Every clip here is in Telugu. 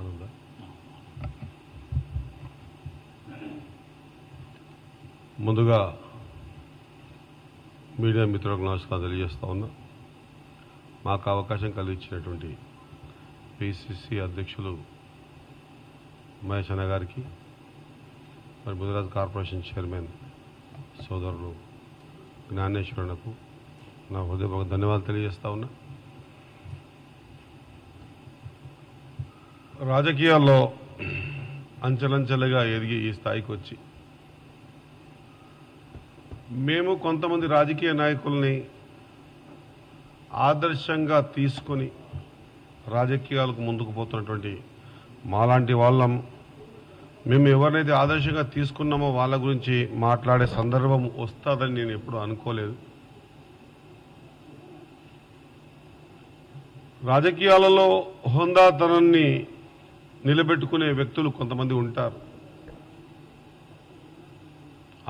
అనుందా ముందుగా మీడియా మిత్రులకు నమస్కారం తెలియజేస్తా ఉన్నా. మాకు అవకాశం కలిగించినటువంటి పిసిసి అధ్యక్షులు మహేష్ అన్న గారికి మరి గుజరాత్ కార్పొరేషన్ చైర్మన్ సోదరులు జ్ఞానేశ్వరునకు నా హృదయపూర్వక ధన్యవాదాలు తెలియజేస్తా ఉన్నా. రాజకీయాల్లో అంచెలంచెలుగా ఎదిగి ఈ స్థాయికి వచ్చి. మేము కొంతమంది రాజకీయ నాయకుల్ని ఆదర్శంగా తీసుకొని రాజకీయాలకు ముందుకు పోతున్నటువంటి మాలాంటి వాళ్ళం మేము ఎవరినైతే ఆదర్శంగా తీసుకున్నామో వాళ్ళ గురించి మాట్లాడే సందర్భం వస్తుందని నేను ఎప్పుడు అనుకోలేదు. రాజకీయాలలో హోందాతనాన్ని నిలబెట్టుకునే వ్యక్తులు కొంతమంది ఉంటారు.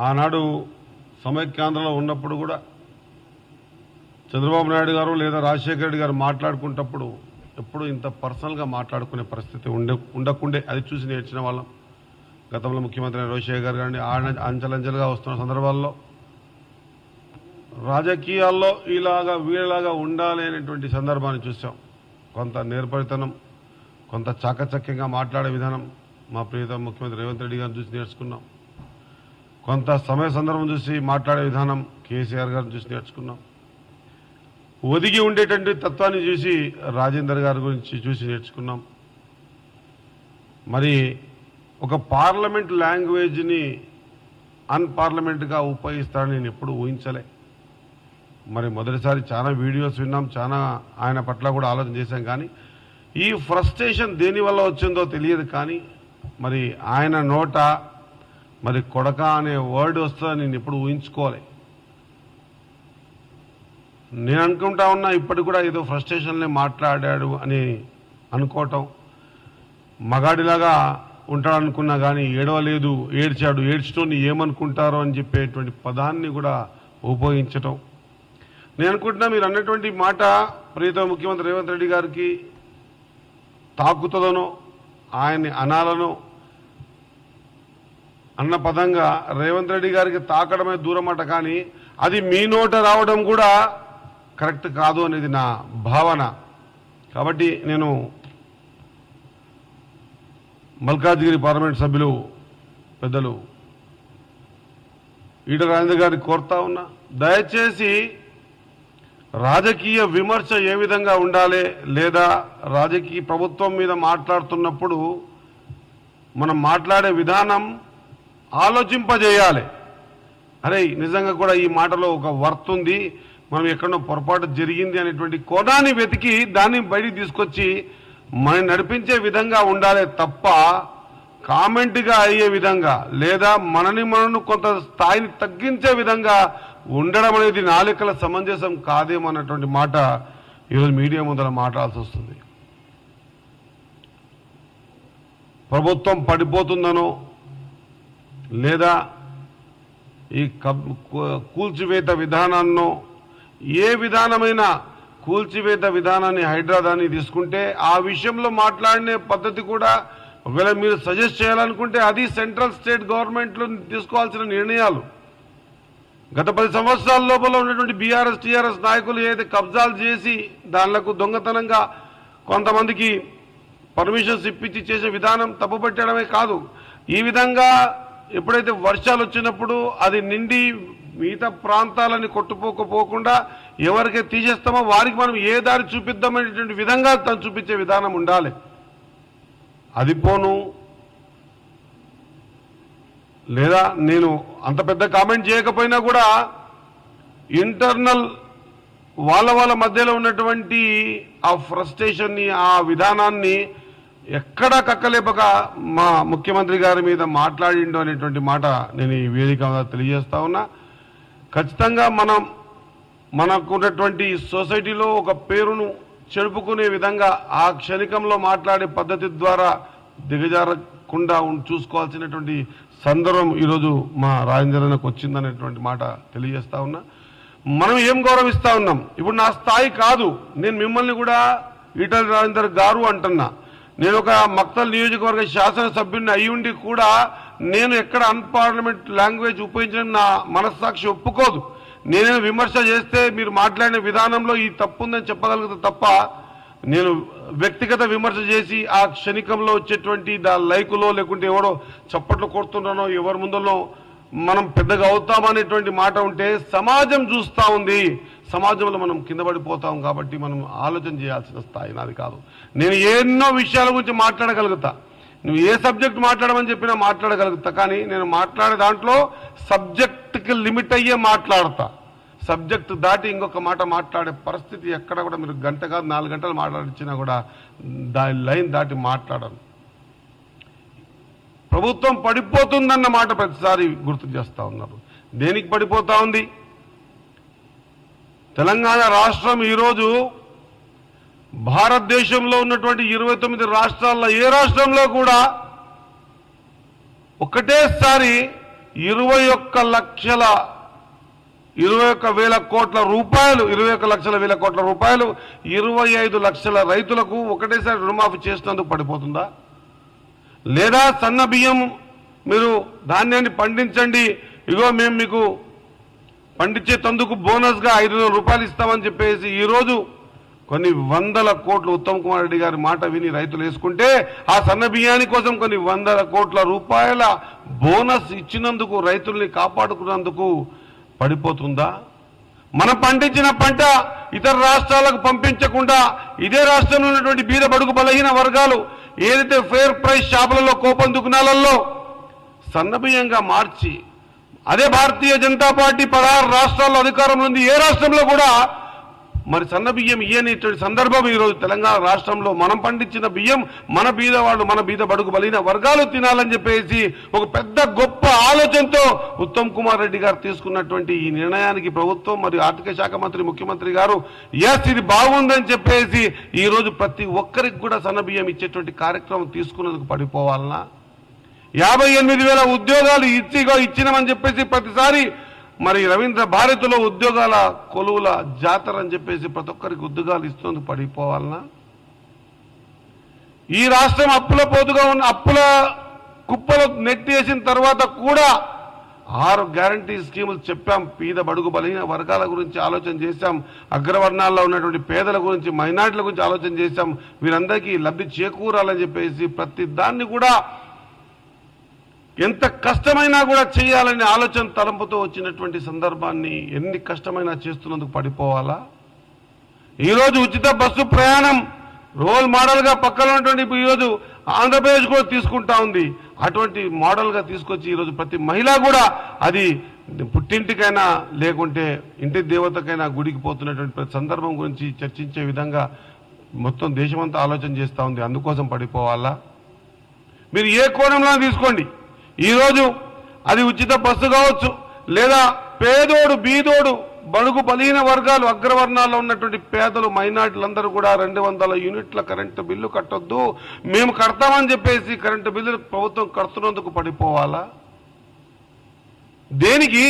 ఆనాడు సమైక్యాంధ్రలో ఉన్నప్పుడు కూడా చంద్రబాబు నాయుడు గారు లేదా రాజశేఖర రెడ్డి గారు మాట్లాడుకుంటప్పుడు ఎప్పుడు ఇంత పర్సనల్గా మాట్లాడుకునే పరిస్థితి ఉండే ఉండకుండే అది చూసి నేర్చిన వాళ్ళం. గతంలో ముఖ్యమంత్రి రాజశేఖర్ గారు కానీ ఆయన అంచెలంచెలుగా వస్తున్న సందర్భాల్లో రాజకీయాల్లో ఇలాగా వీళ్ళలాగా ఉండాలి అనేటువంటి సందర్భాన్ని చూసాం. కొంత నేర్పరితనం కొంత చాకచక్యంగా మాట్లాడే విధానం మా ప్రియత ముఖ్యమంత్రి రేవంత్ రెడ్డి గారిని చూసి నేర్చుకున్నాం. కొంత సమయ సందర్భం చూసి మాట్లాడే విధానం కేసీఆర్ గారిని చూసి నేర్చుకున్నాం. ఒదిగి ఉండేటువంటి తత్వాన్ని చూసి రాజేందర్ గారి గురించి చూసి నేర్చుకున్నాం. మరి ఒక పార్లమెంట్ లాంగ్వేజ్ని అన్పార్లమెంట్గా ఉపయోగిస్తారని నేను ఎప్పుడు ఊహించలే. మరి మొదటిసారి చాలా వీడియోస్ విన్నాం చాలా ఆయన పట్ల కూడా ఆలోచన చేశాం. కానీ ఈ ఫ్రస్ట్రేషన్ దేని వల్ల వచ్చిందో తెలియదు కానీ మరి ఆయన నోట మరి కొడక అనే వర్డ్ వస్తుందని నేను ఎప్పుడు ఊహించుకోవాలి నేను అనుకుంటా ఉన్నా ఇప్పటికి కూడా ఏదో ఫ్రస్ట్రేషన్లే మాట్లాడాడు అని అనుకోవటం. మగాడిలాగా ఉంటాడనుకున్నా కానీ ఏడవలేదు ఏడ్చాడు ఏడ్చుతోని ఏమనుకుంటారో అని చెప్పేటువంటి పదాన్ని కూడా ఉపయోగించటం. నేను అనుకుంటున్నా మీరు అన్నటువంటి మాట ప్రియతమ ముఖ్యమంత్రి రేవంత్ రెడ్డి గారికి తాకుతుందనో ఆయన్ని అనాలనో అన్న పదంగా రేవంత్ రెడ్డి గారికి తాకడమే దూరమట కానీ అది మీ నోట రావడం కూడా కరెక్ట్ కాదు అనేది నా భావన. కాబట్టి నేను మల్కాజ్గిరి పార్లమెంట్ సభ్యులు పెద్దలు ఈట రాజేంద్ర గారిని కోరుతా ఉన్నా. దయచేసి రాజకీయ విమర్శ ఏ విధంగా ఉండాలి లేదా రాజకీయ ప్రభుత్వం మీద మాట్లాడుతున్నప్పుడు మనం మాట్లాడే విధానం ఆలోచింపజేయాలి. అరే నిజంగా కూడా ఈ మాటలో ఒక వర్త్ ఉంది. మనం ఎక్కడో పొరపాటు జరిగింది అనేటువంటి కోణాన్ని వెతికి దాన్ని బయటికి తీసుకొచ్చి మనం నడిపించే విధంగా ఉండాలి తప్ప కామెంట్గా అయ్యే విధంగా లేదా మనని మనను కొంత స్థాయిని తగ్గించే విధంగా ఉండడం అనేది నాలుకల సమంజసం కాదేమన్నటువంటి మాట ఈరోజు మీడియా ముందర మాట్లాడాల్సి వస్తుంది. ప్రభుత్వం పడిపోతుందనో లేదా ఈ కూల్చివేత విధానాన్నో ఏ విధానమైన కూల్చివేత విధానాన్ని హైదరాబాద్ని తీసుకుంటే ఆ విషయంలో మాట్లాడిన పద్ధతి కూడా ఒకవేళ మీరు సజెస్ట్ చేయాలనుకుంటే అది సెంట్రల్ స్టేట్ గవర్నమెంట్లు తీసుకోవాల్సిన నిర్ణయాలు. గత పది సంవత్సరాల లోపల ఉన్నటువంటి బీఆర్ఎస్ టీఆర్ఎస్ నాయకులు ఏదైతే కబ్జాలు చేసి దానిలకు దొంగతనంగా కొంతమందికి పర్మిషన్స్ ఇప్పించి చేసే విధానం తప్పుపట్టడమే కాదు. ఈ విధంగా ఎప్పుడైతే వర్షాలు వచ్చినప్పుడు అది నిండి మిగతా ప్రాంతాలని కొట్టుపోకపోకుండా ఎవరికైతే తీసేస్తామో వారికి మనం ఏ దారి చూపిద్దామనేటువంటి విధంగా తను చూపించే విధానం ఉండాలి. అది పోను లేదా నేను అంత పెద్ద కామెంట్ చేయకపోయినా కూడా ఇంటర్నల్ వాళ్ళ వాళ్ళ మధ్యలో ఉన్నటువంటి ఆ ఫ్రస్ట్రేషన్ని ఆ విధానాన్ని ఎక్కడా కక్కలేపక మా ముఖ్యమంత్రి గారి మీద మాట్లాడిండు అనేటువంటి మాట నేను ఈ వేదిక తెలియజేస్తా ఉన్నా. ఖచ్చితంగా మనం మనకున్నటువంటి సొసైటీలో ఒక పేరును చెడుపుకునే విధంగా ఆ క్షణికంలో మాట్లాడే పద్ధతి ద్వారా దిగజారకుండా ఉం- చూసుకోవాల్సినటువంటి సందర్భం ఈరోజు మా రాజేంద్రనకు వచ్చిందనేటువంటి మాట తెలియజేస్తా ఉన్నా. మనం ఏం గౌరవిస్తా ఉన్నాం? ఇప్పుడు నా స్థాయి కాదు. నేను మిమ్మల్ని కూడా ఈటల రాజేందర్ గారు అంటున్నా. నేను ఒక మక్తల్ నియోజకవర్గ శాసనసభ్యుని అయి ఉండి కూడా నేను ఎక్కడ అన్పార్లమెంట్ లాంగ్వేజ్ ఉపయోగించడం నా మనస్సాక్షి ఒప్పుకోదు. నేనే విమర్శ చేస్తే మీరు మాట్లాడిన విధానంలో ఈ తప్పు ఉందని చెప్పగలుగుతా తప్ప నేను వ్యక్తిగత విమర్శ చేసి ఆ క్షణికంలో వచ్చేటువంటి దా లైకులో లేకుంటే ఎవడో చప్పట్లు కొడుతున్నానో ఎవరి ముందులో మనం పెద్దగా అవుతామనేటువంటి మాట ఉంటే సమాజం చూస్తా ఉంది. సమాజంలో మనం కింద పడిపోతాం కాబట్టి మనం ఆలోచన చేయాల్సిన స్థాయి నాది కాదు. నేను ఎన్నో విషయాల గురించి మాట్లాడగలుగుతా. నువ్వు ఏ సబ్జెక్ట్ మాట్లాడమని చెప్పినా మాట్లాడగలుగుతా. కానీ నేను మాట్లాడే దాంట్లో సబ్జెక్ట్కి లిమిట్ అయ్యే మాట్లాడతా. సబ్జెక్ట్ దాటి ఇంకొక మాట మాట్లాడే పరిస్థితి ఎక్కడ కూడా మీరు గంట కాదు నాలుగు గంటలు మాట్లాడించినా కూడా దాని లైన్ దాటి మాట్లాడను ప్రభుత్వం పడిపోతుందన్న మాట ప్రతిసారి గుర్తు చేస్తూ ఉన్నారు. దేనికి పడిపోతా ఉంది? తెలంగాణ రాష్ట్రం ఈరోజు భారతదేశంలో ఉన్నటువంటి ఇరవై తొమ్మిది రాష్ట్రాల్లో ఏ రాష్ట్రంలో కూడా ఒకటేసారి ఇరవై ఒక్క లక్షల ఇరవై ఒక్క వేల కోట్ల రూపాయలు ఇరవై ఒక్క లక్షల వేల కోట్ల రూపాయలు ఇరవై ఐదు లక్షల రైతులకు ఒకటేసారి రుణమాఫీ చేసినందుకు పడిపోతుందా? లేదా సన్న బియ్యం మీరు ధాన్యాన్ని పండించండి ఇగో మేము మీకు పండించే తందుకు బోనస్గా ఐదు వేల రూపాయలు ఇస్తామని చెప్పేసి ఈరోజు కొన్ని వందల కోట్లు ఉత్తమ్ కుమార్ రెడ్డి గారి మాట విని రైతులు వేసుకుంటే ఆ సన్న బియ్యాని కోసం కొన్ని వందల కోట్ల రూపాయల బోనస్ ఇచ్చినందుకు రైతుల్ని కాపాడుకున్నందుకు పడిపోతుందా? మనం పండించిన పంట ఇతర రాష్ట్రాలకు పంపించకుండా ఇదే రాష్ట్రంలో ఉన్నటువంటి బీద బడుగు బలహీన వర్గాలు ఏదైతే ఫేర్ ప్రైస్ షాపులలో కోపం దుకాణాలలో సన్నబియ్యంగా మార్చి అదే భారతీయ జనతా పార్టీ పదహారు రాష్ట్రాల్లో అధికారంలో ఉంది. ఏ రాష్ట్రంలో కూడా మరి సన్న బియ్యం ఇయ్యనేటువంటి సందర్భం ఈరోజు తెలంగాణ రాష్ట్రంలో మనం పండించిన బియ్యం మన బీదవాళ్ళు మన బీద బడుగు బలిన వర్గాలు తినాలని చెప్పేసి ఒక పెద్ద గొప్ప ఆలోచనతో ఉత్తమ్ కుమార్ రెడ్డి గారు తీసుకున్నటువంటి ఈ నిర్ణయానికి ప్రభుత్వం మరియు ఆర్థిక శాఖ మంత్రి ముఖ్యమంత్రి గారు ఎస్ ఇది బాగుందని చెప్పేసి ఈరోజు ప్రతి ఒక్కరికి కూడా సన్న బియ్యం ఇచ్చేటువంటి కార్యక్రమం తీసుకున్నందుకు పడిపోవాలనా? యాభై ఎనిమిది వేల ఉద్యోగాలు ఇచ్చిగా ఇచ్చినామని చెప్పేసి ప్రతిసారి మరి రవీంద్ర భారతిలో ఉద్యోగాల కొలువుల జాతర అని చెప్పేసి ప్రతి ఒక్కరికి ఉద్యోగాలు ఇస్తుంది పడిపోవాలనా? ఈ రాష్ట్రం అప్పుల పోతుగా ఉన్న అప్పుల కుప్పలు నెట్టేసిన తర్వాత కూడా ఆరు గ్యారంటీ స్కీములు చెప్పాం. పీద బడుగు బలహీన వర్గాల గురించి ఆలోచన చేశాం. అగ్రవర్ణాల్లో ఉన్నటువంటి పేదల గురించి మైనార్టీల గురించి ఆలోచన చేశాం. వీరందరికీ లబ్ధి చేకూరాలని చెప్పేసి ప్రతి దాన్ని కూడా ఎంత కష్టమైనా కూడా చేయాలనే ఆలోచన తలంపుతో వచ్చినటువంటి సందర్భాన్ని ఎన్ని కష్టమైనా చేస్తున్నందుకు పడిపోవాలా? ఈరోజు ఉచిత బస్సు ప్రయాణం రోల్ మోడల్గా పక్కన ఉన్నటువంటి ఈరోజు ఆంధ్రప్రదేశ్ కూడా తీసుకుంటా ఉంది. అటువంటి మోడల్గా తీసుకొచ్చి ఈరోజు ప్రతి మహిళ కూడా అది పుట్టింటికైనా లేకుంటే ఇంటి దేవతకైనా గుడికి పోతున్నటువంటి ప్రతి సందర్భం గురించి చర్చించే విధంగా మొత్తం దేశమంతా ఆలోచన చేస్తూ ఉంది. అందుకోసం పడిపోవాలా? మీరు ఏ కోణంలో తీసుకోండి. ఈరోజు అది ఉచిత బస్సు కావచ్చు లేదా పేదోడు బీదోడు బడుగు బలహీన వర్గాలు అగ్రవర్ణాల్లో ఉన్నటువంటి పేదలు మైనార్టీలందరూ కూడా రెండు వందల యూనిట్ల కరెంటు బిల్లు కట్టొద్దు. మేము కడతామని చెప్పేసి కరెంటు బిల్లు ప్రభుత్వం కడుతున్నందుకు పడిపోవాలా? దేనికి?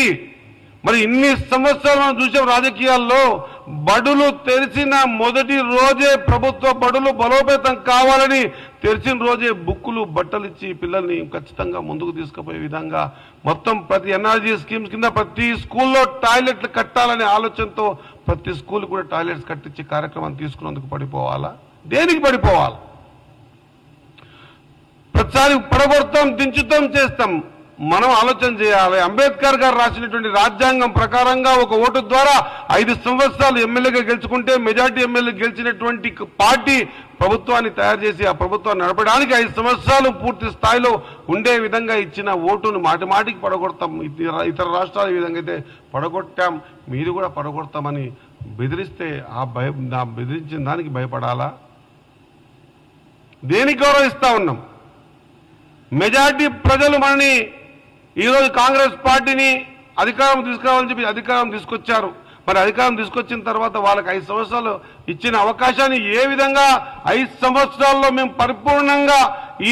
మరి ఇన్ని సంవత్సరాలు మనం చూసాం రాజకీయాల్లో బడులు తెరిచిన మొదటి రోజే ప్రభుత్వ బడులు బలోపేతం కావాలని తెరిచిన రోజే బుక్కులు బట్టలు ఇచ్చి పిల్లల్ని ఖచ్చితంగా ముందుకు తీసుకుపోయే విధంగా మొత్తం ప్రతి ఎన్ఆర్జీ స్కీమ్స్ కింద ప్రతి స్కూల్లో టాయిలెట్లు కట్టాలనే ఆలోచనతో ప్రతి స్కూల్ కూడా టాయిలెట్స్ కట్టించే కార్యక్రమం తీసుకున్నందుకు పడిపోవాలా? దేనికి పడిపోవాలి? ప్రతిసారి పడగొడతాం దించుతాం చేస్తాం. మనం ఆలోచన చేయాలి. అంబేద్కర్ గారు రాసినటువంటి రాజ్యాంగం ప్రకారంగా ఒక ఓటు ద్వారా ఐదు సంవత్సరాలు ఎమ్మెల్యేగా గెలుచుకుంటే మెజార్టీ ఎమ్మెల్యే గెలిచినటువంటి పార్టీ ప్రభుత్వాన్ని తయారు చేసి ఆ ప్రభుత్వాన్ని నడపడానికి ఐదు సంవత్సరాలు పూర్తి స్థాయిలో ఉండే విధంగా ఇచ్చిన ఓటును మాటి మాటికి పడగొడతాం. ఇతర- ఇతర రాష్ట్రాలు ఈ విధంగా అయితే పడగొట్టాం. మీరు కూడా పడగొడతామని బెదిరిస్తే ఆ భయ నా బెదిరించిన దానికి భయపడాలా? దేనికి గౌరవిస్తా ఉన్నాం? మెజార్టీ ప్రజలు మనని ఈరోజు కాంగ్రెస్ పార్టీని అధికారం తీసుకురావాలని చెప్పి అధికారం తీసుకొచ్చారు. మరి అధికారం తీసుకొచ్చిన తర్వాత వాళ్ళకి ఐదు సంవత్సరాలు ఇచ్చిన అవకాశాన్ని ఏ విధంగా ఐదు సంవత్సరాల్లో మేము పరిపూర్ణంగా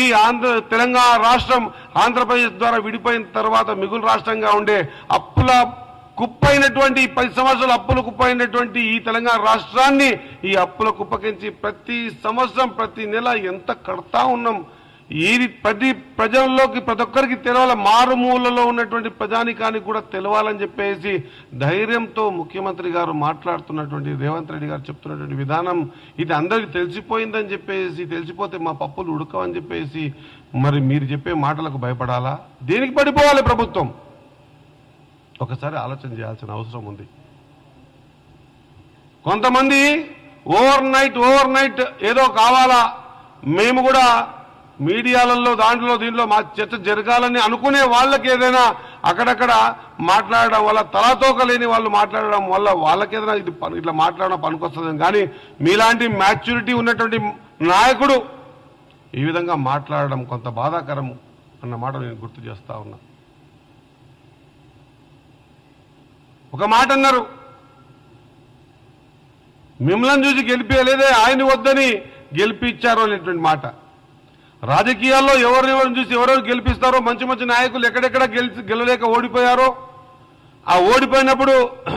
ఈ ఆంధ్ర తెలంగాణ రాష్ట్రం ఆంధ్రప్రదేశ్ ద్వారా విడిపోయిన తర్వాత మిగులు రాష్ట్రంగా ఉండే అప్పుల కుప్పైనటువంటి పది సంవత్సరాలు అప్పుల కుప్పైనటువంటి ఈ తెలంగాణ రాష్ట్రాన్ని ఈ అప్పుల కుప్పకించి ప్రతి సంవత్సరం ప్రతి నెల ఎంత కడతా ఉన్నాం. ఈ ప్రతి ప్రజల్లోకి ప్రతి ఒక్కరికి తెలవాలి. మారుమూలలో ఉన్నటువంటి ప్రజానికానికి కూడా తెలవాలని చెప్పేసి ధైర్యంతో ముఖ్యమంత్రి గారు మాట్లాడుతున్నటువంటి రేవంత్ రెడ్డి గారు చెప్తున్నటువంటి విధానం ఇది అందరికి తెలిసిపోయిందని చెప్పేసి తెలిసిపోతే మా పప్పులు ఉడకమని చెప్పేసి మరి మీరు చెప్పే మాటలకు భయపడాలా? దేనికి పడిపోవాలి ప్రభుత్వం. ఒకసారి ఆలోచన చేయాల్సిన అవసరం ఉంది. కొంతమంది ఓవర్ నైట్ ఓవర్ నైట్ ఏదో కావాలా? మేము కూడా మీడియాలలో దాంట్లో దీంట్లో మా చర్చ జరగాలని అనుకునే వాళ్ళకి ఏదైనా అక్కడక్కడ మాట్లాడడం వల్ల తలాతోక లేని వాళ్ళు మాట్లాడడం వల్ల వాళ్ళకి ఏదైనా ఇది ఇట్లా మాట్లాడడం పనికొస్తుంది కానీ మీలాంటి మ్యాచ్యూరిటీ ఉన్నటువంటి నాయకుడు ఈ విధంగా మాట్లాడడం కొంత బాధాకరం అన్న మాట నేను గుర్తు చేస్తా ఉన్నా. ఒక మాట అన్నారు. మిమ్మల్ని చూసి గెలిపించలేదే ఆయన వద్దని గెలిపించారు అనేటువంటి మాట. రాజకీయాల్లో ఎవరినెవరిని చూసి ఎవరెవరు గెలిపిస్తారో మంచి మంచి నాయకులు ఎక్కడెక్కడ గెలిచి గెలవలేక ఓడిపోయారో ఆ ఓడిపోయినప్పుడు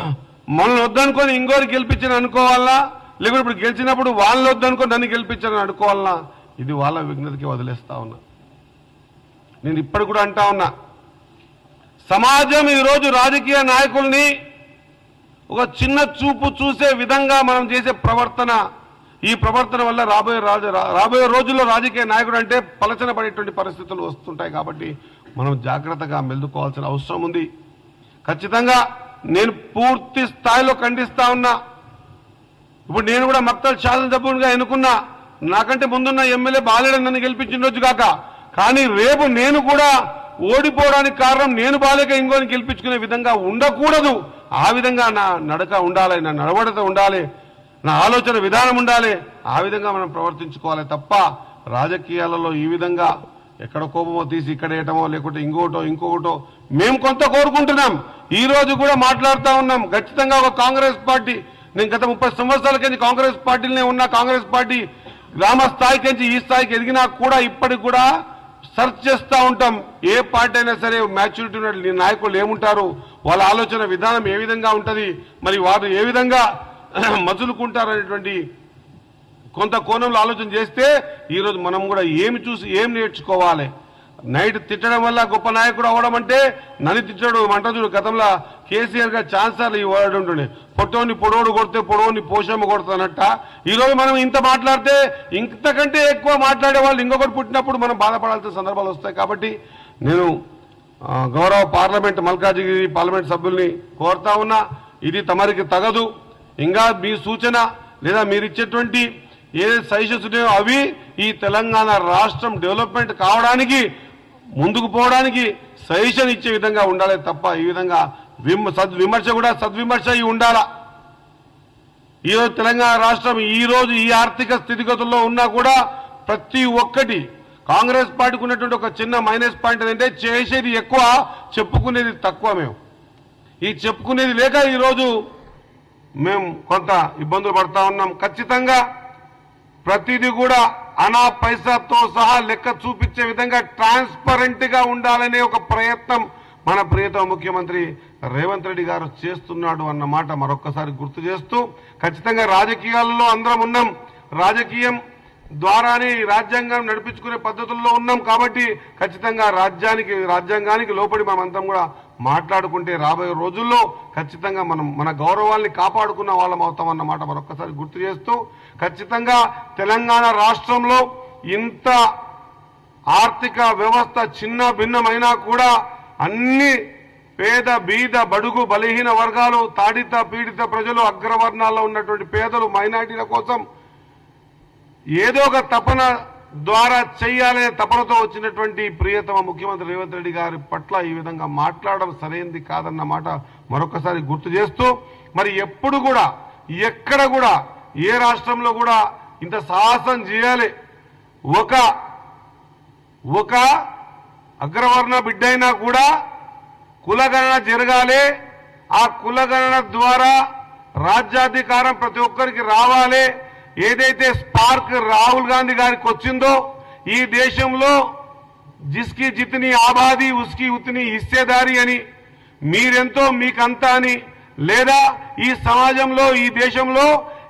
మనల్ని వద్దనుకొని ఇంకోరు గెలిపించని అనుకోవాలా లేకుంటే ఇప్పుడు గెలిచినప్పుడు వాళ్ళని వద్దనుకొని నన్ను గెలిపించని అనుకోవాలా ఇది వాళ్ళ విఘ్నతకి వదిలేస్తా ఉన్నా. నేను ఇప్పుడు కూడా అంటా ఉన్నా. సమాజం ఈరోజు రాజకీయ నాయకుల్ని ఒక చిన్న చూపు చూసే విధంగా మనం చేసే ప్రవర్తన ఈ ప్రవర్తన వల్ల రాబోయే రాజ రాబోయే రోజుల్లో రాజకీయ నాయకుడు అంటే పలచన పడేటువంటి పరిస్థితులు వస్తుంటాయి కాబట్టి మనం జాగ్రత్తగా మెలుకోవాల్సిన అవసరం ఉంది. ఖచ్చితంగా నేను పూర్తి స్థాయిలో ఖండిస్తా ఉన్నా. ఇప్పుడు నేను కూడా మక్తల్ శాసనసభ్యునిగా ఎన్నుకున్నా. నాకంటే ముందున్న ఎమ్మెల్యే బాలేడని నన్ను గెలిపించిండొచ్చు కాక. కానీ రేపు నేను కూడా ఓడిపోవడానికి కారణం నేను బాలేక ఇంకోని గెలిపించుకునే విధంగా ఉండకూడదు. ఆ విధంగా నా నడక ఉండాలి నా నడవడత ఉండాలి. నా ఆలోచన విధానం ఉండాలి. ఆ విధంగా మనం ప్రవర్తించుకోవాలి తప్ప రాజకీయాలలో ఈ విధంగా ఎక్కడ కోపమో తీసి ఇక్కడ వేయటమో లేకుంటే ఇంకోటో ఇంకొకటో మేము కొంత కోరుకుంటున్నాం. ఈ రోజు కూడా మాట్లాడుతూ ఉన్నాం. ఖచ్చితంగా ఒక కాంగ్రెస్ పార్టీ నేను గత ముప్పై సంవత్సరాల కింద కాంగ్రెస్ పార్టీలోనే ఉన్న కాంగ్రెస్ పార్టీ గ్రామ స్థాయికి నుంచి ఈ స్థాయికి ఎదిగినా కూడా ఇప్పటికి కూడా సెర్చ్ చేస్తూ ఉంటాం. ఏ పార్టీ అయినా సరే మ్యాచ్యూరిటీ ఉన్న నాయకులు ఏముంటారు? వాళ్ళ ఆలోచన విధానం ఏ విధంగా ఉంటుంది? మరి వారు ఏ విధంగా మసులుకుంటారనేటువంటి కొంత కోణంలో ఆలోచన చేస్తే ఈరోజు మనం కూడా ఏమి చూసి ఏం నేర్చుకోవాలి? నైట్ తిట్టడం వల్ల గొప్ప నాయకుడు అవ్వడం అంటే నన్ను తిట్టడు మంటదుడు గతంలో కేసీఆర్ గారు ఛాన్సర్లు ఇవ్వడం పొట్టోని పొడవుడు కొడితే పొడవుని పోషమ్మ కొడుతానట్ట ఈరోజు మనం ఇంత మాట్లాడితే ఇంతకంటే ఎక్కువ మాట్లాడే వాళ్ళు ఇంకొకటి పుట్టినప్పుడు మనం బాధపడాల్సిన సందర్భాలు వస్తాయి. కాబట్టి నేను గౌరవ పార్లమెంట్ మల్కాజిగిరి పార్లమెంట్ సభ్యుల్ని కోరుతా ఉన్నా. ఇది తమరికి తగదు. ఇంకా మీ సూచన లేదా మీరు ఇచ్చేటువంటి ఏదైతే సజెషన్స్ ఉన్నాయో అవి ఈ తెలంగాణ రాష్ట్రం డెవలప్మెంట్ కావడానికి ముందుకు పోవడానికి సజెషన్ ఇచ్చే విధంగా ఉండాలి తప్ప ఈ విధంగా విమ సద్విమర్శ కూడా సద్విమర్శ అయి ఉండాలా. ఈరోజు తెలంగాణ రాష్ట్రం ఈరోజు ఈ ఆర్థిక స్థితిగతుల్లో ఉన్నా కూడా ప్రతి ఒక్కటి కాంగ్రెస్ పార్టీకి ఉన్నటువంటి ఒక చిన్న మైనస్ పాయింట్ ఏంటంటే చేసేది ఎక్కువ చెప్పుకునేది తక్కువ మేము. ఈ చెప్పుకునేది లేక ఈరోజు మేము కొంత ఇబ్బందులు పడతా ఉన్నాం. ఖచ్చితంగా ప్రతిదీ కూడా అనా పైసాతో సహా లెక్క చూపించే విధంగా ట్రాన్స్పరెంట్గా ఉండాలనే ఒక ప్రయత్నం మన ప్రియతమ ముఖ్యమంత్రి రేవంత్ రెడ్డి గారు చేస్తున్నాడు అన్నమాట మరొక్కసారి గుర్తు చేస్తూ ఖచ్చితంగా రాజకీయాల్లో అందరం ఉన్నాం. రాజకీయం ద్వారానే ఈ రాజ్యాంగం నడిపించుకునే పద్ధతుల్లో ఉన్నాం కాబట్టి ఖచ్చితంగా రాజ్యానికి రాజ్యాంగానికి లోపడి మనమంతా కూడా మాట్లాడుకుంటే రాబోయే రోజుల్లో ఖచ్చితంగా మనం మన గౌరవాల్ని కాపాడుకున్న వాళ్ళం అవుతామన్నమాట మరొకసారి గుర్తు చేస్తూ ఖచ్చితంగా తెలంగాణ రాష్ట్రంలో ఇంత ఆర్థిక వ్యవస్థ చిన్న భిన్నమైనా కూడా అన్ని పేద బీద బడుగు బలహీన వర్గాలు తాడిత పీడిత ప్రజలు అగ్రవర్ణాల్లో ఉన్నటువంటి పేదలు మైనార్టీల కోసం ఏదో ఒక తపన ద్వారా చేయాలనే తపనతో వచ్చినటువంటి ప్రియతమ ముఖ్యమంత్రి రేవంత్ రెడ్డి గారి పట్ల ఈ విధంగా మాట్లాడడం సరైనది కాదన్న మాట మరొకసారి గుర్తు చేస్తూ మరి ఎప్పుడు కూడా ఎక్కడ కూడా ఏ రాష్ట్రంలో కూడా ఇంత సాహసం చేయాలి. ఒక ఒక అగ్రవర్ణ బిడ్డైనా కూడా కులగణన జరగాలి. ఆ కులగణన ద్వారా రాజ్యాధికారం ప్రతి ఒక్కరికి రావాలి. ఏదైతే స్పార్క్ రాహుల్ గాంధీ గారికి వచ్చిందో ఈ దేశంలో జిస్కి జితిని ఆబాది ఉస్కి ఉతిని హిస్సేదారి అని మీరెంతో మీకంతా అని లేదా ఈ సమాజంలో ఈ దేశంలో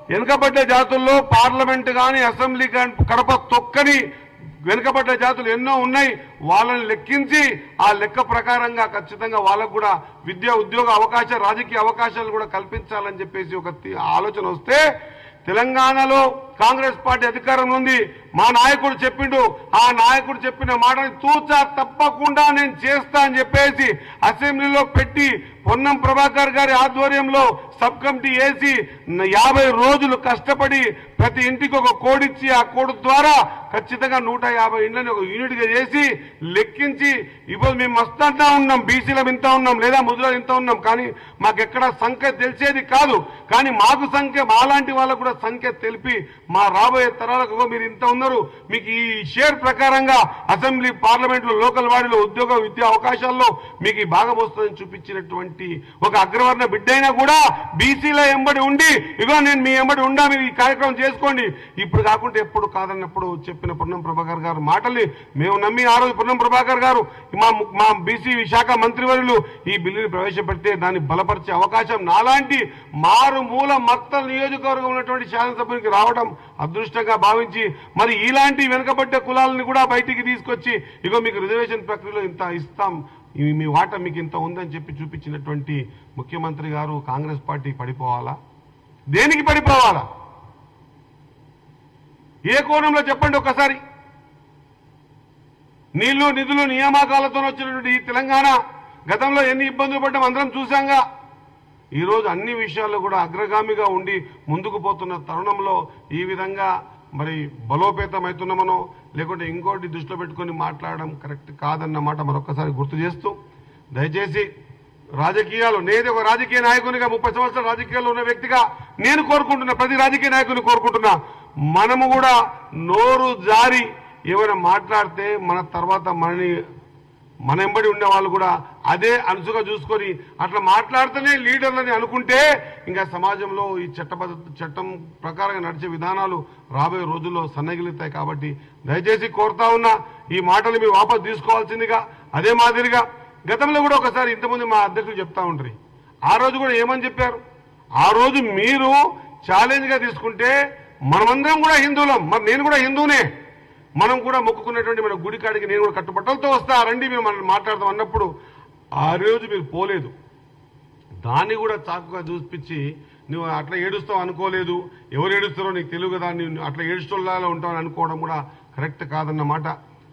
వెనుకబడ్డ జాతుల్లో పార్లమెంట్ కానీ అసెంబ్లీ కానీ కడప తొక్కని వెనుకబడ్డ జాతులు ఎన్నో ఉన్నాయి. వాళ్ళని లెక్కించి ఆ లెక్క ప్రకారంగా ఖచ్చితంగా వాళ్ళకు కూడా విద్యా ఉద్యోగ అవకాశ రాజకీయ అవకాశాలు కూడా కల్పించాలని చెప్పేసి ఒక ఆలోచన వస్తే తెలంగాణలో కాంగ్రెస్ పార్టీ అధికారంలో ఉంది. మా నాయకుడు చెప్పిండు. ఆ నాయకుడు చెప్పిన మాటని తూచా తప్పకుండా నేను చేస్తా అని చెప్పేసి అసెంబ్లీలో పెట్టి పొన్నం ప్రభాకర్ గారి ఆధ్వర్యంలో సబ్ కమిటీ వేసి యాభై రోజులు కష్టపడి ప్రతి ఇంటికి ఒక కోడ్ ఇచ్చి ఆ కోడ్ ద్వారా ఖచ్చితంగా నూట యాభై ఇండ్లని ఒక యూనిట్గా చేసి లెక్కించి ఇప్పుడు మేము మస్తు అంతా ఉన్నాం. బీసీలం ఇంత ఉన్నాం. లేదా ముద్రలు ఇంత ఉన్నాం. కానీ మాకెక్కడ సంఖ్య తెలిసేది కాదు. కానీ మాకు సంఖ్య మాలాంటి వాళ్ళకు కూడా సంఖ్య తెలిపి మా రాబోయే తరాలకు మీరు ఇంత ఉన్నారు. మీకు ఈ షేర్ ప్రకారంగా అసెంబ్లీ పార్లమెంట్లో లోకల్ వాడిలో ఉద్యోగ విద్యా అవకాశాల్లో మీకు భాగం వస్తుందని చూపించినటువంటి ఒక అగ్రవర్ణ బిడ్డైనా కూడా బీసీలో ఎంబడి ఉండి ఇగో నేను మీ ఎంబడి ఉండా మీరు ఈ కార్యక్రమం చేసుకోండి. ఇప్పుడు కాకుండా ఎప్పుడు కాదన్నప్పుడు చెప్పిన పొన్నం ప్రభాకర్ గారు మాటల్ని మేము నమ్మి ఆ రోజు పొన్నం ప్రభాకర్ గారు మా మా బీసీ విశాఖ మంత్రివర్యులు ఈ బిల్లుని ప్రవేశపెడితే దాన్ని బలపరిచే అవకాశం నాలాంటి మారుమూల మత్తల నియోజకవర్గం ఉన్నటువంటి శాసనసభ్యునికి రావడం అదృష్టంగా భావించి మరి ఇలాంటి వెనుకబడ్డ కులాలని కూడా బయటికి తీసుకొచ్చి ఇగో మీకు రిజర్వేషన్ ప్రక్రియలో ఇంత ఇస్తాం మీ వాట మీకు ఇంత ఉందని చెప్పి చూపించినటువంటి ముఖ్యమంత్రి గారు కాంగ్రెస్ పార్టీ పడిపోవాలా? దేనికి పడిపోవాలా? ఏ కోణంలో చెప్పండి ఒక్కసారి? నీళ్ళు నిధులు నియామకాలతో వచ్చినటువంటి ఈ తెలంగాణ గతంలో ఎన్ని ఇబ్బందులు పడ్డాం అందరం చూశాంగా. ఈరోజు అన్ని విషయాల్లో కూడా అగ్రగామిగా ఉండి ముందుకు పోతున్న తరుణంలో ఈ విధంగా మరి బలోపేతమవుతున్నామనో లేకుంటే ఇంకోటి దృష్టిలో పెట్టుకొని మాట్లాడడం కరెక్ట్ కాదన్నమాట మరొకసారి గుర్తు చేస్తూ దయచేసి రాజకీయాలు నేను ఒక రాజకీయ నాయకునిగా ముప్పై సంవత్సరాల రాజకీయాల్లో ఉన్న వ్యక్తిగా నేను కోరుకుంటున్నా ప్రతి రాజకీయ నాయకుని కోరుకుంటున్నా. మనము కూడా నోరు జారి ఏమైనా మాట్లాడితే మన తర్వాత మనని మన ఎంబడి ఉండే వాళ్ళు కూడా అదే అనుసుగా చూసుకొని అట్లా మాట్లాడితేనే లీడర్లని అనుకుంటే ఇంకా సమాజంలో ఈ చట్టబద్ధ చట్టం ప్రకారంగా నడిచే విధానాలు రాబోయే రోజుల్లో సన్నగిలుతాయి కాబట్టి దయచేసి కోరుతా ఉన్నా ఈ మాటలు మీరు వాపసు తీసుకోవాల్సిందిగా అదే మాదిరిగా గతంలో కూడా ఒకసారి ఇంతకుముందు మా అధ్యక్షులు చెప్తా ఉంటారు ఆ రోజు కూడా ఏమని చెప్పారు? ఆ రోజు మీరు ఛాలెంజ్గా తీసుకుంటే మనమందరం కూడా హిందువులం. మరి నేను కూడా హిందువునే. మనం కూడా మొక్కుకున్నటువంటి మన గుడి కాడికి నేను కూడా కట్టుబట్టలతో వస్తా రండి మేము మనం మాట్లాడదాం అన్నప్పుడు ఆ రోజు మీరు పోలేదు. దాన్ని కూడా చాకుగా చూపించి నువ్వు అట్లా ఏడుస్తావు అనుకోలేదు. ఎవరు ఏడుస్తారో నీకు తెలుగు కదా నువ్వు అట్లా ఏడుస్తోళ్ళలో ఉంటావు అనుకోవడం కూడా కరెక్ట్ కాదన్నమాట.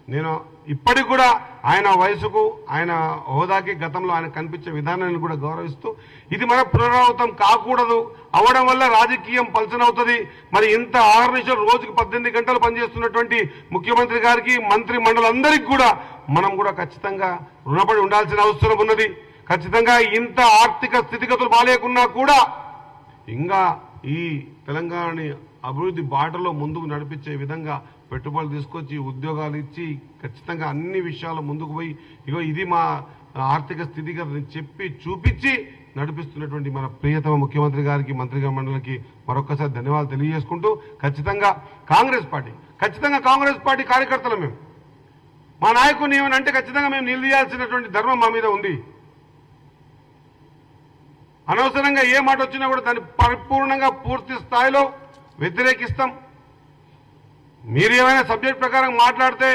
నేను ఇప్పటికి కూడా ఆయన వయసుకు ఆయన హోదాకి గతంలో ఆయన కనిపించే విధానాన్ని కూడా గౌరవిస్తూ ఇది మన పునరావృతం కాకూడదు. అవడం వల్ల రాజకీయం పలచనవుతుంది మరి ఇంత ఆరు నిమిషాలు రోజుకి పద్దెనిమిది గంటలు పనిచేస్తున్నటువంటి ముఖ్యమంత్రి గారికి మంత్రి మండలందరికీ కూడా మనం కూడా ఖచ్చితంగా రుణపడి ఉండాల్సిన అవసరం ఉన్నది. ఖచ్చితంగా ఇంత ఆర్థిక స్థితిగతులు బాగాలేకున్నా కూడా ఇంకా ఈ తెలంగాణని అభివృద్ధి బాటలో ముందుకు నడిపించే విధంగా పెట్టుబడులు తీసుకొచ్చి ఉద్యోగాలు ఇచ్చి ఖచ్చితంగా అన్ని విషయాలు ముందుకు పోయి ఇగో ఇది మా ఆర్థిక స్థితిగతిని చెప్పి చూపించి నడిపిస్తున్నటువంటి మన ప్రియతమ ముఖ్యమంత్రి గారికి మంత్రిగా మండలికి మరొకసారి ధన్యవాదాలు తెలియజేసుకుంటూ ఖచ్చితంగా కాంగ్రెస్ పార్టీ ఖచ్చితంగా కాంగ్రెస్ పార్టీ కార్యకర్తలు మేము. మా నాయకుడిని ఏమనంటే ఖచ్చితంగా మేము నిలదీయాల్సినటువంటి ధర్మం మా మీద ఉంది. అనవసరంగా ఏ మాట వచ్చినా కూడా దాన్ని పరిపూర్ణంగా పూర్తి స్థాయిలో వ్యతిరేకిస్తాం. మీరు ఏమైనా సబ్జెక్ట్ ప్రకారం మాట్లాడితే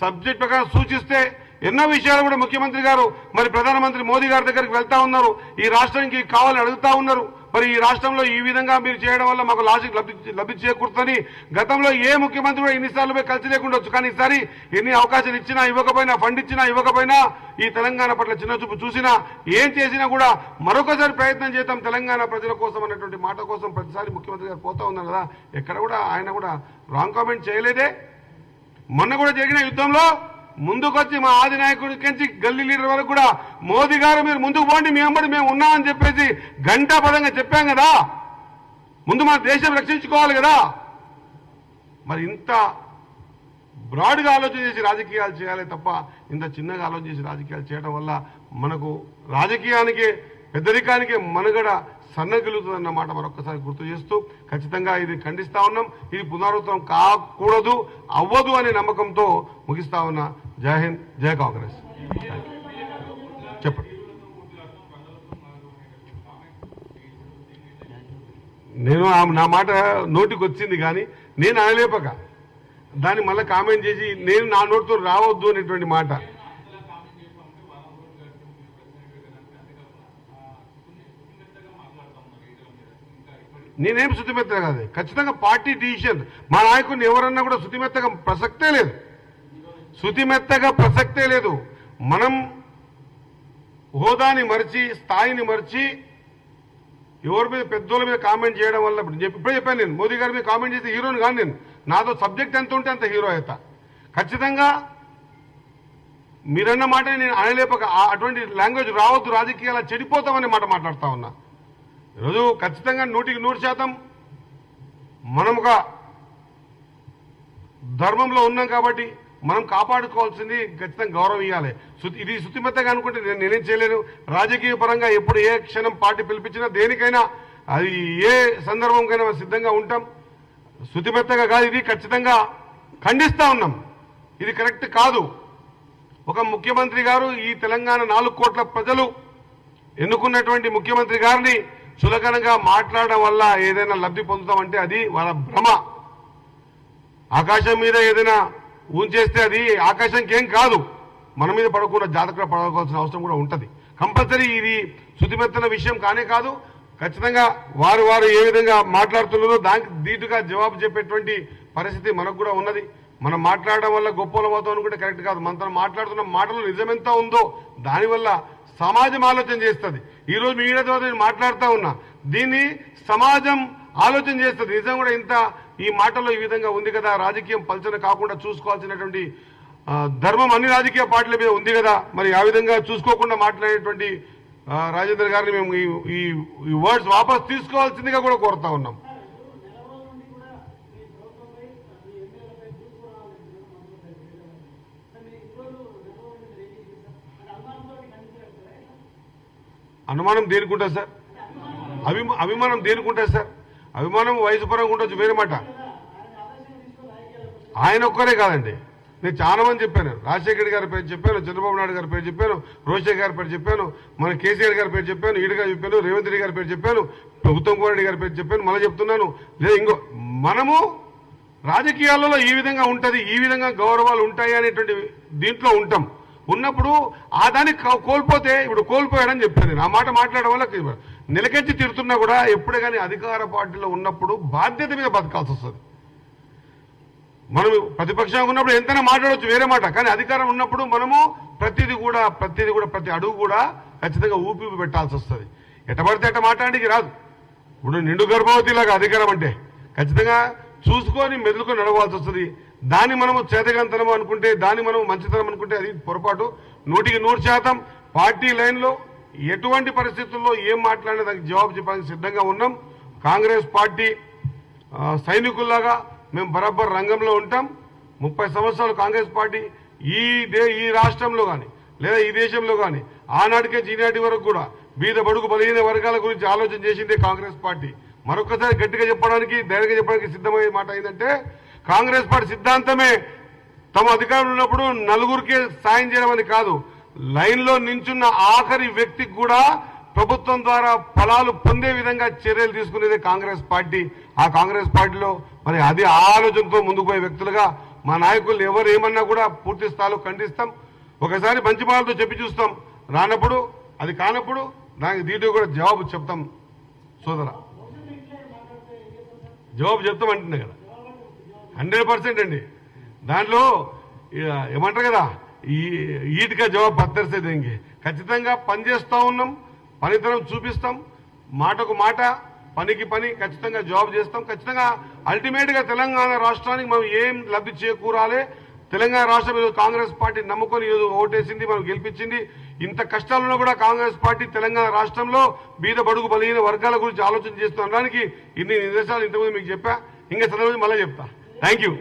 సబ్జెక్ట్ ప్రకారం సూచిస్తే ఎన్నో విషయాలు కూడా ముఖ్యమంత్రి గారు మరి ప్రధానమంత్రి మోదీ గారి దగ్గరికి వెళ్తా ఉన్నారు. ఈ రాష్ట్రానికి కావాలని అడుగుతా ఉన్నారు. మరి ఈ రాష్ట్రంలో ఈ విధంగా మీరు చేయడం వల్ల మాకు లాజిక్ లభి లభి చేకూరుతుందని గతంలో ఏ ముఖ్యమంత్రి కూడా ఎన్నిసార్లు పోయి కలిసి లేకుండొచ్చు కానీ ఈసారి ఎన్ని అవకాశాలు ఇచ్చినా ఇవ్వకపోయినా ఫండ్ ఇచ్చినా ఇవ్వకపోయినా ఈ తెలంగాణ పట్ల చిన్న చూపు చూసినా ఏం చేసినా కూడా మరొకసారి ప్రయత్నం చేద్దాం తెలంగాణ ప్రజల కోసం అన్నటువంటి మాట కోసం ప్రతిసారి ముఖ్యమంత్రి గారు పోతా ఉన్నారు కదా ఎక్కడ కూడా ఆయన కూడా రాంగ్ కామెంట్ చేయలేదే. మొన్న కూడా జరిగిన యుద్ధంలో ముందుకొచ్చి మా ఆది నాయకుడి నుంచి గల్లీ లీడర్ వరకు కూడా మోదీ గారు మీరు ముందుకు పోండి మీ అమ్మడి మేము ఉన్నామని చెప్పేసి గంటా పదంగా చెప్పాం కదా. ముందు మన దేశం రక్షించుకోవాలి కదా. మరి ఇంత బ్రాడ్గా ఆలోచన చేసి రాజకీయాలు చేయాలి తప్ప ఇంత చిన్నగా ఆలోచన చేసి రాజకీయాలు చేయడం వల్ల మనకు రాజకీయానికి పెద్దరికానికి మనుగడ సన్నగిలుతుందన్న మాట మరొకసారి గుర్తు చేస్తూ ఖచ్చితంగా ఇది ఖండిస్తా ఉన్నాం. ఇది పునరావృతం కాకూడదు అవ్వదు అనే నమ్మకంతో ముగిస్తా ఉన్నా. జై హింద్ జై కాంగ్రెస్. చెప్పండి. నేను నా మాట నోటికి వచ్చింది కానీ నేను అనలేపక. దాన్ని మళ్ళీ కామెంట్ చేసి నేను నా నోటితో రావద్దు అనేటువంటి మాట. నేనేం శుతిమెత్తగా కాదు. ఖచ్చితంగా పార్టీ డిసిషన్ మా నాయకుడిని ఎవరన్నా కూడా శుతిమెత్తగా ప్రసక్తే లేదు. శుతిమెత్తగా ప్రసక్తే లేదు. మనం హోదాని మరిచి స్థాయిని మరిచి ఎవరి మీద పెద్దోళ్ళ మీద కామెంట్ చేయడం వల్ల ఇప్పుడు చెప్పి- ఇప్పుడే చెప్పాను నేను మోదీ గారి మీద కామెంట్ చేసి హీరోని కాదు నేను. నాతో సబ్జెక్ట్ ఎంత ఉంటే అంత హీరో అవుతా. ఖచ్చితంగా మీరన్న మాట నేను అనలేపక ఆ- అటువంటి లాంగ్వేజ్ రావద్దు రాజకీయాలు చెడిపోతామనే మాట మాట్లాడుతూ ఉన్నా. ఈరోజు ఖచ్చితంగా నూటికి నూరు శాతం మనం ఒక ధర్మంలో ఉన్నాం కాబట్టి మనం కాపాడుకోవాల్సింది ఖచ్చితంగా గౌరవం ఇవ్వాలి. ఇది శుతిమెత్తగా అనుకుంటే నేను నేనేం చేయలేను. రాజకీయ పరంగా ఎప్పుడు ఏ క్షణం పార్టీ పిలిపించినా దేనికైనా అది ఏ సందర్భంకైనా సిద్ధంగా ఉంటాం. శుతిమెత్తగా కాదు ఇది ఖచ్చితంగా ఖండిస్తూ ఉన్నాం. ఇది కరెక్ట్ కాదు. ఒక ముఖ్యమంత్రి గారు ఈ తెలంగాణ నాలుగు కోట్ల ప్రజలు ఎన్నుకున్నటువంటి ముఖ్యమంత్రి గారిని చులకనగా మాట్లాడడం వల్ల ఏదైనా లబ్ధి పొందుతామంటే అది వాళ్ళ భ్రమ. ఆకాశం మీద ఏదైనా ఊంచేస్తే అది ఆకాశంకి ఏం కాదు. మన మీద పడకుండా జాతకులు పడవలసిన అవసరం కూడా ఉంటుంది. కంపల్సరీ ఇది శుతిమెత్తన విషయం కానే కాదు. ఖచ్చితంగా వారు వారు ఏ విధంగా మాట్లాడుతున్నారో దానికి ధీటుగా జవాబు చెప్పేటువంటి పరిస్థితి మనకు కూడా ఉన్నది. మనం మాట్లాడడం వల్ల గొప్పలు అవుతాం అనుకుంటే కరెక్ట్ కాదు. మనతో మాట్లాడుతున్న మాటలు నిజమెంత ఉందో దానివల్ల సమాజం ఆలోచన చేస్తుంది. ఈ రోజు మీడియా ద్వారా నేను మాట్లాడుతూ ఉన్నా. దీన్ని సమాజం ఆలోచన చేస్తుంది. నిజం కూడా ఇంత ఈ మాటల్లో ఈ విధంగా ఉంది కదా రాజకీయం పల్చన కాకుండా చూసుకోవాల్సినటువంటి ధర్మం అన్ని రాజకీయ పార్టీల మీద ఉంది కదా మరి ఆ విధంగా చూసుకోకుండా మాట్లాడేటువంటి రాజేంద్ర గారిని మేము ఈ- ఈ వర్డ్స్ వాపస్ తీసుకోవాల్సిందిగా కూడా కోరుతా ఉన్నాం. అనుమానం దేనికుంటుంది సార్? అభిమా అభిమానం దేనికుంటుంది సార్? అభిమానం వయసు పరంగా ఉండొచ్చు వేరే మాట. ఆయన ఒక్కరే కాదండి. నేను చాలా మంది చెప్పాను. రాజశేఖర్ గారి పేరు చెప్పాను చంద్రబాబు నాయుడు గారి పేరు చెప్పాను రోషయ్య గారి పేరు చెప్పాను మన కేసీఆర్ గారి పేరు చెప్పాను ఈడుగా చెప్పాను రేవంత్ రెడ్డి గారి పేరు చెప్పాను ఉత్తమ్ కుమార్ రెడ్డి గారి పేరు చెప్పాను మళ్ళీ చెప్తున్నాను. లేదా ఇంకో మనము రాజకీయాలలో ఈ విధంగా ఉంటుంది ఈ విధంగా గౌరవాలు ఉంటాయి అనేటువంటి దీంట్లో ఉంటాం. ఉన్నప్పుడు ఆ దాన్ని కోల్పోతే ఇప్పుడు కోల్పోయాడని చెప్పాను నేను. ఆ మాట మాట్లాడడం వల్ల నిలకెచ్చి తిరుతున్నా కూడా ఎప్పుడే కానీ అధికార పార్టీలో ఉన్నప్పుడు బాధ్యత మీద బతకాల్సి వస్తుంది. మనం ప్రతిపక్షంగా ఉన్నప్పుడు ఎంతైనా మాట్లాడవచ్చు వేరే మాట. కానీ అధికారం ఉన్నప్పుడు మనము ప్రతిదీ కూడా ప్రతిదీ కూడా ప్రతి అడుగు కూడా ఖచ్చితంగా ఊపి పెట్టాల్సి వస్తుంది. ఎటబడితే ఎట మాట్లాడికి రాదు. ఇప్పుడు నిండు గర్భవతిలాగా అధికారం అంటే ఖచ్చితంగా చూసుకొని మెదులుకొని నడవాల్సి వస్తుంది. దాన్ని మనము చేతగంతనం అనుకుంటే దాన్ని మనం మంచితనం అనుకుంటే అది పొరపాటు. నూటికి నూరు శాతం పార్టీ లైన్లో ఎటువంటి పరిస్థితుల్లో ఏం మాట్లాడినా దానికి జవాబు చెప్పడానికి సిద్ధంగా ఉన్నాం. కాంగ్రెస్ పార్టీ సైనికుల్లాగా మేము బరాబర్ రంగంలో ఉంటాం. ముప్పై సంవత్సరాలు కాంగ్రెస్ పార్టీ ఈ దే ఈ రాష్ట్రంలో కానీ లేదా ఈ దేశంలో కానీ ఆనాటికే ఈనాటి వరకు కూడా బీద బడుగు బలహీన వర్గాల గురించి ఆలోచన చేసిందే కాంగ్రెస్ పార్టీ. మరొకసారి గట్టిగా చెప్పడానికి ధైర్యంగా చెప్పడానికి సిద్ధమయ్యే మాట ఏంటంటే కాంగ్రెస్ పార్టీ సిద్ధాంతమే తమ అధికారంలో ఉన్నప్పుడు నలుగురికి సాయం చేయడం అని కాదు. లైన్లో నించున్న ఆఖరి వ్యక్తికి కూడా ప్రభుత్వం ద్వారా ఫలాలు పొందే విధంగా చర్యలు తీసుకునేదే కాంగ్రెస్ పార్టీ. ఆ కాంగ్రెస్ పార్టీలో మరి అది ఆలోచనతో ముందుకు పోయే వ్యక్తులుగా మా నాయకులు ఎవరు ఏమన్నా కూడా పూర్తి స్థాయిలో ఖండిస్తాం. ఒకసారి మంచి మాటలతో చెప్పి చూస్తాం. రానప్పుడు అది కానప్పుడు దానికి దీంట్లో కూడా జవాబు చెప్తాం. సోదర. జవాబు చెప్తాం అంటున్నా కదా. హండ్రెడ్ పర్సెంట్ అండి. దాంట్లో ఇక ఏమంటారు కదా ఈటిగా జవాబు పత్తరిస్తే దేంగి ఖచ్చితంగా పనిచేస్తూ ఉన్నాం పనితనం చూపిస్తాం మాటకు మాట పనికి పని ఖచ్చితంగా జాబ్ చేస్తాం. ఖచ్చితంగా అల్టిమేట్గా తెలంగాణ రాష్ట్రానికి మనం ఏం లబ్ధి చేకూరాలి? తెలంగాణ రాష్ట్రం ఈరోజు కాంగ్రెస్ పార్టీ నమ్ముకొని ఈరోజు ఓటేసింది మనం గెలిపించింది. ఇంత కష్టాల్లో కూడా కాంగ్రెస్ పార్టీ తెలంగాణ రాష్ట్రంలో బీద బడుగు బలహీన వర్గాల గురించి ఆలోచన చేస్తుండడానికి ఇన్ని నిదర్శనాలు ఇంతకుముందు మీకు చెప్పా. ఇంకా చదవదు మళ్ళీ చెప్తా. Thank you